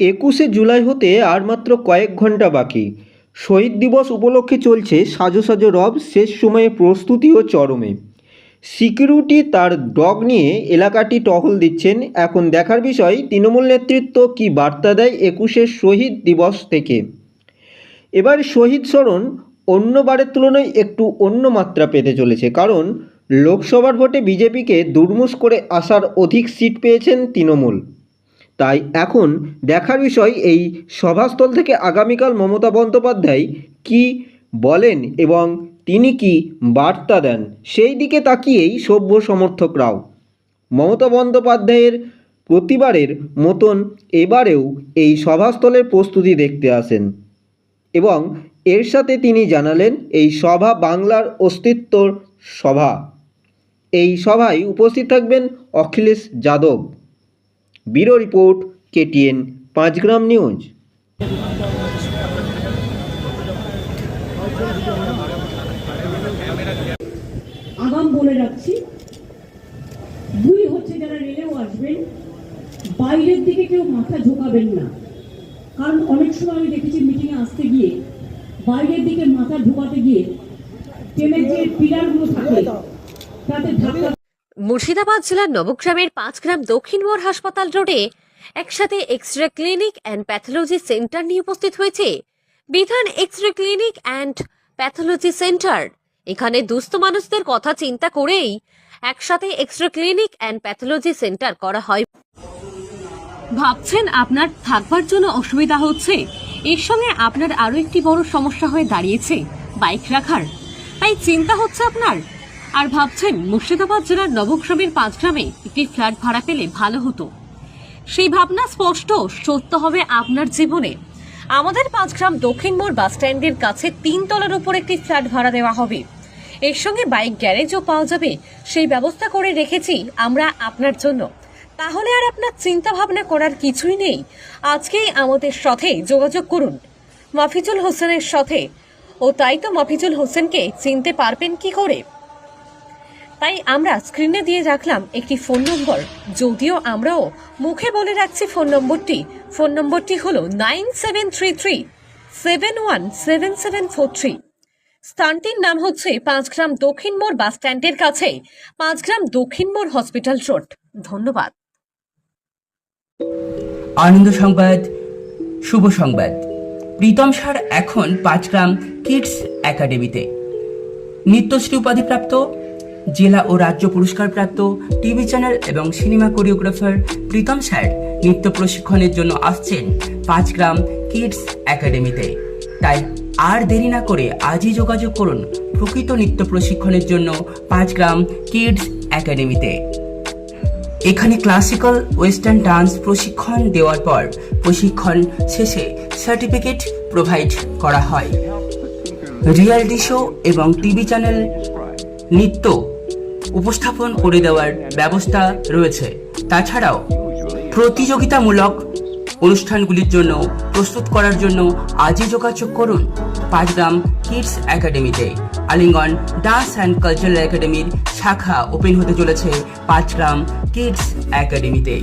একুশে জুলাই হতে আর মাত্র কয়েক ঘণ্টা বাকি। শহীদ দিবস উপলক্ষে চলছে সাজো সাজো রব, শেষ সময়ে প্রস্তুতিও চরমে। সিকিউরিটি তার ডগ নিয়ে এলাকাটি টহল দিচ্ছেন। এখন দেখার বিষয়, তৃণমূল নেতৃত্ব কী বার্তা দেয় একুশের শহীদ দিবস থেকে? এবার শহীদ স্মরণ অন্যবারের তুলনায় একটু অন্য মাত্রা পেতে চলেছে, কারণ লোকসভার ভোটে বিজেপিকে দুর্মুষ করে আসার অধিক সিট পেয়েছেন তৃণমূল। তাই এখন দেখার বিষয় এই সভাস্থল থেকে আগামীকাল মমতা বন্দ্যোপাধ্যায় কি বলেন এবং তিনি কি বার্তা দেন? সেই দিকে তাকিয়েই সভ্য সমর্থকরাও। মমতা বন্দ্যোপাধ্যায়ের প্রতিবারের মতন এবারেও এই সভাস্থলের প্রস্তুতি দেখতে আসেন এবং এর সাথে তিনি জানালেন এই সভা বাংলার অস্তিত্বর সভা। এই সভায় উপস্থিত থাকবেন Akhilesh Yadav. Bureau report, KTN, Panchgram news. আগাম বলে রাখছি দুই হচ্ছে যারা রেলেও আসবেন, বাইরের দিকে কেউ মাথা ঝোঁকাবেন না। কারণ অনেক সময় আমি দেখেছি মিটিংয়ে আসতে গিয়ে, বাইরের দিকে মাথা ঢোকাতে গিয়ে, ট্রেনের যে পিলারগুলো থাকে, তাতে ধাক্কা মুর্শিদাবাদ জেলার নবগ্রামের পাঁচগ্রাম দক্ষিণ মোড় হাসপাতাল রোডে একসাথে X ray clinic and pathology centre নিয়ে উপস্থিত হয়েছে। বিধান X ray clinic and pathology centre এখানে দুস্থ মানুষদের কথা চিন্তা করেই একসাথে X ray clinic and pathology centre করা হয়। ভাবছেন আপনার থাকবার জন্য অসুবিধা হচ্ছে? এর সঙ্গে আপনার আরও একটি বড় সমস্যা হয়ে দাঁড়িয়েছে বাইক রাখার। তাই চিন্তা হচ্ছে আপনার? আর ভাবছেন মুর্শিদাবাদ জেলার নবগ্রামের পাঁচ গ্রামে একটি ফ্ল্যাট ভাড়া পেলে ভালো হতো। সেই ভাবনা স্পষ্ট, সত্য হবে আপনার জীবনে। আমাদের পাঁচগ্রাম দক্ষিণ মোড় বাস স্ট্যান্ডের কাছে তিন তলার উপর একটি ফ্ল্যাট ভাড়া দেওয়া হবে। এর সঙ্গে বাইক গ্যারেজও পাওয়া যাবে। সেই ব্যবস্থা করে রেখেছি আমরা আপনার জন্য। তাহলে আর আপনার চিন্তা ভাবনা করার কিছুই নেই। আজকেই আমাদের সাথে যোগাযোগ করুন। মাফিজুল হোসেনের সাথে। ও তাই তো মাফিজুল হোসেনকে চিনতে পারবেন কি করে? তাই আমরা স্ক্রিনে দিয়ে রাখলাম একটি ফোন নম্বর যদিও আমরাও মুখে বলে রাখছি ফোন নম্বরটি ফোন নম্বরটি হলো nine seven three three seven one seven seven four three স্থানটির নাম হচ্ছে পাঁচগ্রাম দক্ষিণ মোড় বাস স্ট্যান্ডের কাছে, পাঁচগ্রাম দক্ষিণ মোড় হসপিটাল রোড। ধন্যবাদ। আনন্দ সংবাদ, শুভ সংবাদ। প্রীতম সার এখন পাঁচগ্রাম কিডস একাডেমিতে। নিত্যশ্রী উপাধিপ্রাপ্ত জেলা ও রাজ্য পুরস্কারপ্রাপ্ত টিভি চ্যানেল এবং সিনেমা কোরিওগ্রাফার প্রীতম স্যার নৃত্য প্রশিক্ষণের জন্য আসছেন পাঁচগ্রাম কিডস একাডেমিতে। তাই আর দেরি না করে আজই যোগাযোগ করুন প্রকৃত নৃত্য প্রশিক্ষণের জন্য পাঁচগ্রাম কিডস একাডেমিতে। এখানে ক্লাসিক্যাল ওয়েস্টার্ন ডান্স প্রশিক্ষণ দেওয়ার পর প্রশিক্ষণ শেষে সার্টিফিকেট প্রোভাইড করা হয়। রিয়ালিটি শো এবং টিভি চ্যানেল নৃত্য উপস্থাপন করে দেওয়ার ব্যবস্থা রয়েছে। তাছাড়াও প্রতিযোগিতামূলক অনুষ্ঠানগুলির জন্য প্রস্তুত করার জন্য আজই যোগাযোগ করুন পাঁচগ্রাম কিডস একাডেমিতে। আলিঙ্গন ডান্স অ্যান্ড কালচারাল একাডেমির শাখা ওপেন হতে চলেছে পাঁচগ্রাম কিডস একাডেমিতে।